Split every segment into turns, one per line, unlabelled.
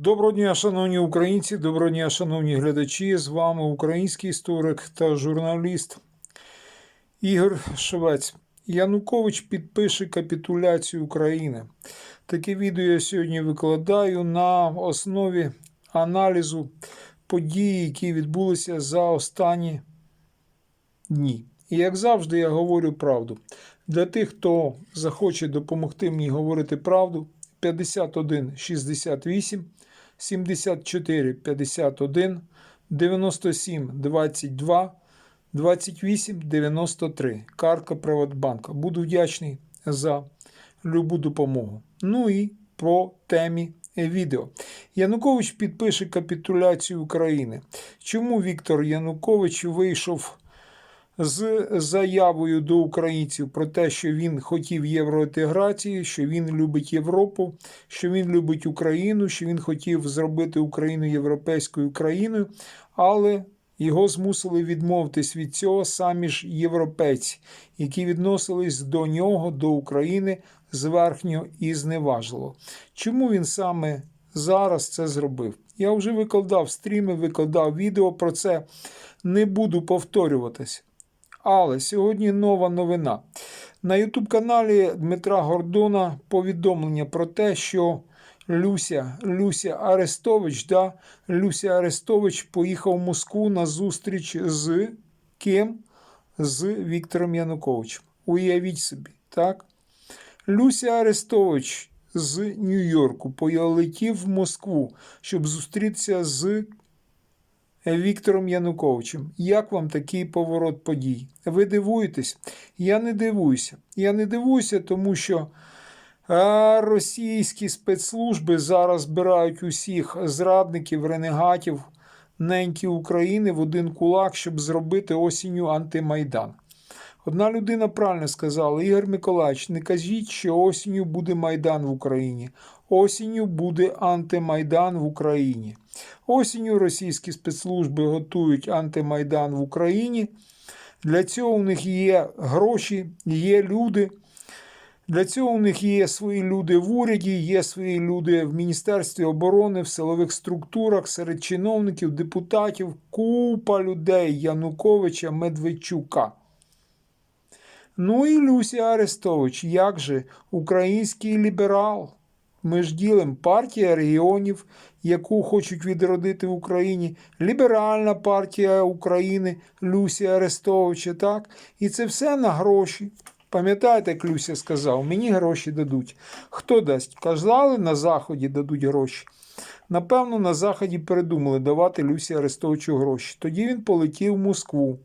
Доброго дня, шановні українці, доброго дня, шановні глядачі. З вами український історик та журналіст Ігор Швець. Янукович підпише капітуляцію України. Таке відео я сьогодні викладаю на основі аналізу подій, які відбулися за останні дні. І як завжди, я говорю правду. Для тих, хто захоче допомогти мені говорити правду, 51 68 74 51 97 22 28 93. Картка Приватбанка. Буду вдячний за любу допомогу. Ну і про темі відео. Янукович підпише капітуляцію України. Чому Віктор Янукович вийшов з заявою до українців про те, що він хотів євроінтеграції, що він любить Європу, що він любить Україну, що він хотів зробити Україну європейською країною, але його змусили відмовитись від цього самі ж європейці, які відносились до нього, до України зверхньо і зневажливо. Чому він саме зараз це зробив? Я вже викладав стріми, викладав відео про це. Не буду повторюватись. Але сьогодні нова новина. На Ютуб-каналі Дмитра Гордона повідомлення про те, що Люся Люся Арестович, да, Люся Арестович поїхав в Москву на зустріч з ким? З Віктором Януковичем. Уявіть собі, так? Люся Арестович з Нью-Йорку полетів в Москву, щоб зустрітися з Віктором Януковичем. Як вам такий поворот подій? Ви дивуєтесь? Я не дивуюся. Я не дивуюся, тому що а, російські спецслужби зараз збирають усіх зрадників, ренегатів, неньки України в один кулак, щоб зробити осінню антимайдан. Одна людина правильно сказала: Ігор Миколаївич, не кажіть, що осінню буде Майдан в Україні. Осінню буде антимайдан в Україні. Осінню російські спецслужби готують антимайдан в Україні. Для цього у них є гроші, є люди. Для цього у них є свої люди в уряді, є свої люди в Міністерстві оборони, в силових структурах, серед чиновників, депутатів, купа людей Януковича, Медведчука. Ну і Люся Арестович, як же український ліберал. Ми ж ділимо партія регіонів, яку хочуть відродити в Україні, ліберальна партія України Люсі Арестовича, так? І це все на гроші. Пам'ятаєте, як Люся сказав, мені гроші дадуть. Хто дасть? Казали, на Заході дадуть гроші. Напевно, на Заході передумали давати Люсі Арестовичу гроші. Тоді він полетів в Москву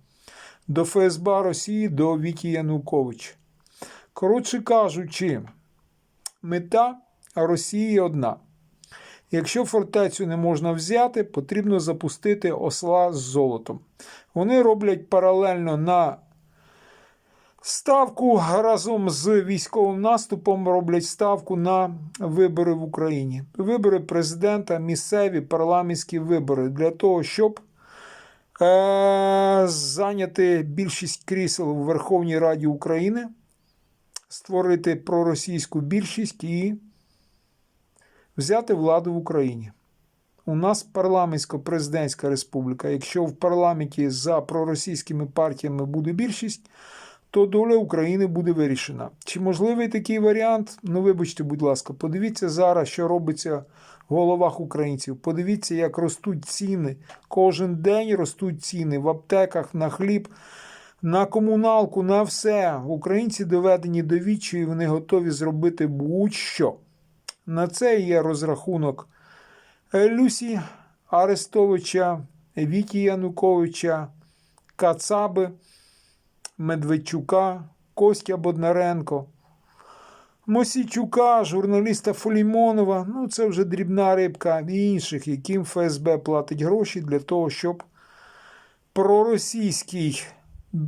до ФСБ Росії, до Віті Януковича. Коротше кажучи, мета Росії одна. Якщо фортецю не можна взяти, потрібно запустити осла з золотом. Вони роблять паралельно на ставку разом з військовим наступом роблять ставку на вибори в Україні. Вибори президента, місцеві парламентські вибори для того, щоб зайняти більшість крісел у Верховній Раді України, створити проросійську більшість і взяти владу в Україні. У нас парламентсько-президентська республіка. Якщо в парламенті за проросійськими партіями буде більшість, то доля України буде вирішена. Чи можливий такий варіант? Ну, вибачте, будь ласка, подивіться зараз, що робиться в головах українців. Подивіться, як ростуть ціни. Кожен день ростуть ціни в аптеках, на хліб, на комуналку, на все. Українці доведені до відчаю, вони готові зробити будь-що. На це є розрахунок Люсі Арестовича, Віті Януковича, Кацаби, Медведчука, Костя Боднаренко, Мосійчука, журналіста Фолімонова. Ну, це вже дрібна рибка і інших, яким ФСБ платить гроші для того, щоб проросійський,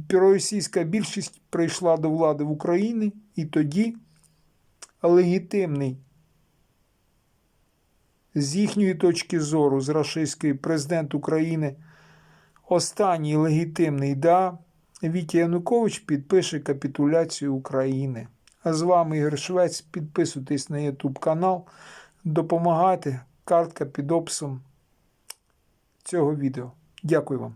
проросійська більшість прийшла до влади в Україні і тоді легітимний з їхньої точки зору, з рашистської президент України, останній легітимний да, Вітя Янукович підпише капітуляцію України. А з вами Ігор Швець. Підписуйтесь на YouTube канал, допомагайте, картка під описом цього відео. Дякую вам.